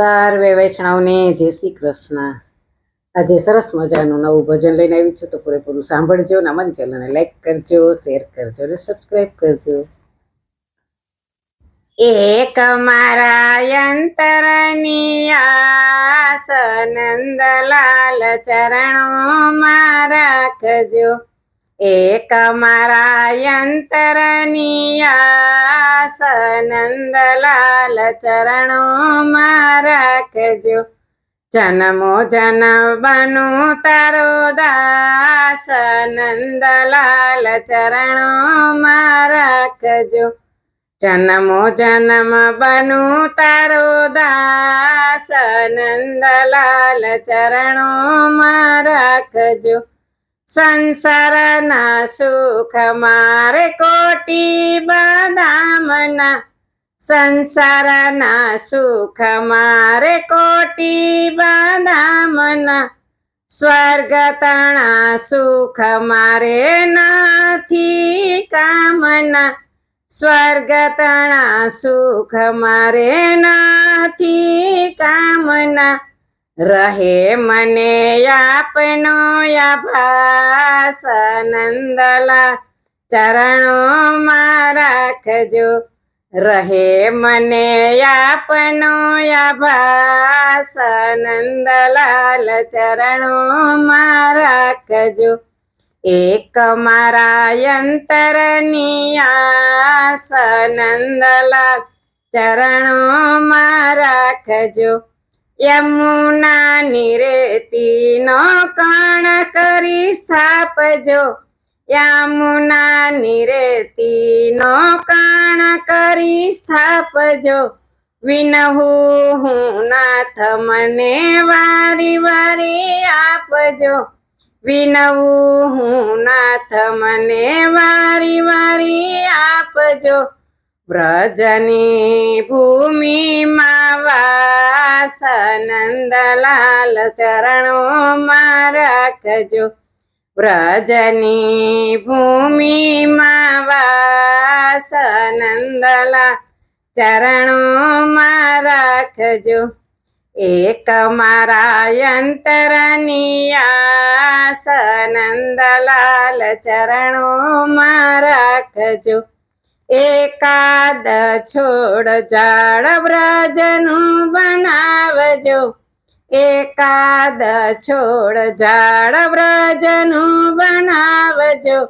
સર્વે વૈષ્ણવને, જય શ્રી કૃષ્ણ. આજે સરસ મજાનું નવું ભજન લઈને આવી છું, તો પૂરેપૂરું સાંભળજો અને અમારી ચેનલને લાઈક કરજો શેર કરજો અને સબસ્ક્રાઈબ કરજો. એક મારા યંતરની આસ, નંદલાલ ચરણોમાં રાખજો. એક મારા યંતરની આસ, નંદલાલ ચરણોમાં રાખજો. જન્મો જનમનું તારો દાસ નંદલાલ ચરણોમાં રાખજો. જન્મો જન્મ બનું તારો દાસ નંદલાલ ચરણોમાં રાખજો. સંસારના સુખ મારે કોટી બદામના સંસારના સુખ મારે કોટી બદામના સ્વર્ગ તણા સુખ મારે નથી કામના સ્વર્ગ તણા સુખ મારે નથી કામના રહે મને આપનો આભાસ નંદલા ચરણો માં રાખજો રહે મને આપનો આભાસ નંદલાલ મારા રાખજો એક મારા યંતરની આસ નંદલાલ મારા રાખજો યમુના નિરેતીનો કણ કરી સ્થાપજો યમુના નિરેતીનો કાણ કરી સાપજો વિનહું હું નાથ, મને વારી વારી આપજો. વિનવું હું નાથ, મને વારી વારી આપજો. વ્રજની ભૂમિમાં વાસ નંદલાલ ચરણોમાં રાખજો. વ્રજની ભૂમિમાં વાસ નંદલા ચરણોમાં રાખજો. એક મારા યંતરની આસ નંદલાલ ચરણોમાં રાખજો. એકાદ છોડ જાળ વ્રજનું બનાવજો. એકાદ છોડ ઝાડ વ્રજનું બનાવજો.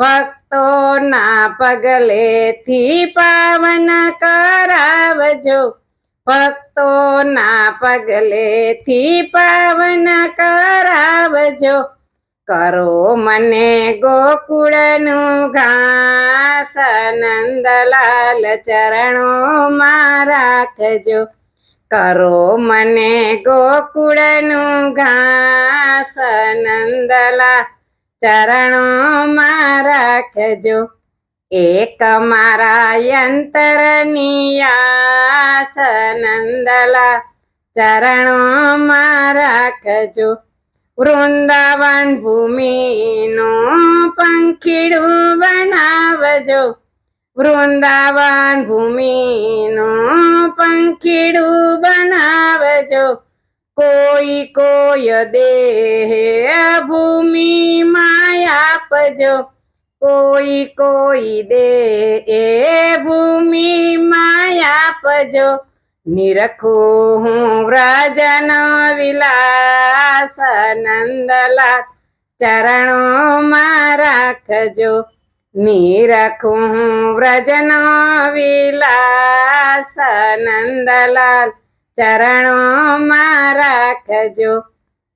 ભક્તોના પગલેથી પાવન કરાવજો. ભક્તોના પગલેથી પાવન કરાવજો. કરો મને ગોકુળનું ઘાસ, નંદલાલ ચરણોમાં રાખજો. કરો મને ગોકુળનું ઘાસ નંદલાલ ચરણોમાં રાખજો. એક મારા યંતરની આસ નંદલા ચરણોમાં રાખજો. વૃંદાવન ભૂમિનું પંખીડું બનાવજો. વૃંદાવન ભૂમિનું પંખીડું બનાવજો. કોઈ કોઈ દેહ ભૂમિ માયા આપજો. કોઈ કોઈ દે એ ભૂમિ આપજો. નિરખો હું વ્રજન વિલાસ નંદલા ચરણોમાં રાખજો. નિરખું વ્રજન વિલાસ નંદલાલ ચરણોમાં રાખજો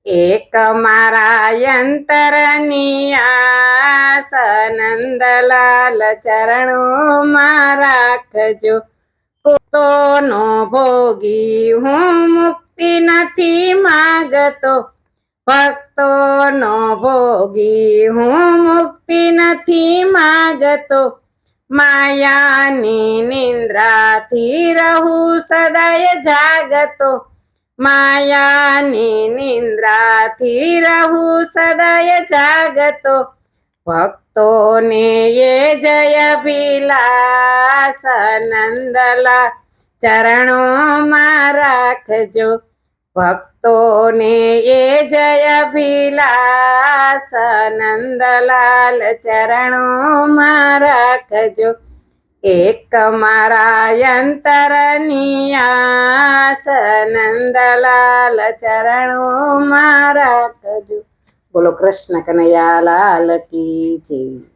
એક મારા યંતરની આસ નંદલાલ ચરણોમાં રાખજો કોતોનો ભોગી હું મુક્તિ નથી માગતો ભક્તોનો ભોગી, હું મુક્તિ નથી માગતો. માયાની નિંદ્રાથી રહું સદાય જાગતો. માયાની નિંદ્રાથી રહું સદાય જાગતો. ભક્તોને એ જય ભિલાસ નંદલા ચરણોમાં રાખજો. ભક્તોને એ જય ભીલાસ નંદલાલ ચરણોમાં રાખજો. એક મારા અંતરની આસ નંદલાલ ચરણોમાં રાખજો. બોલો કૃષ્ણ કનૈયા લાલ કી જય.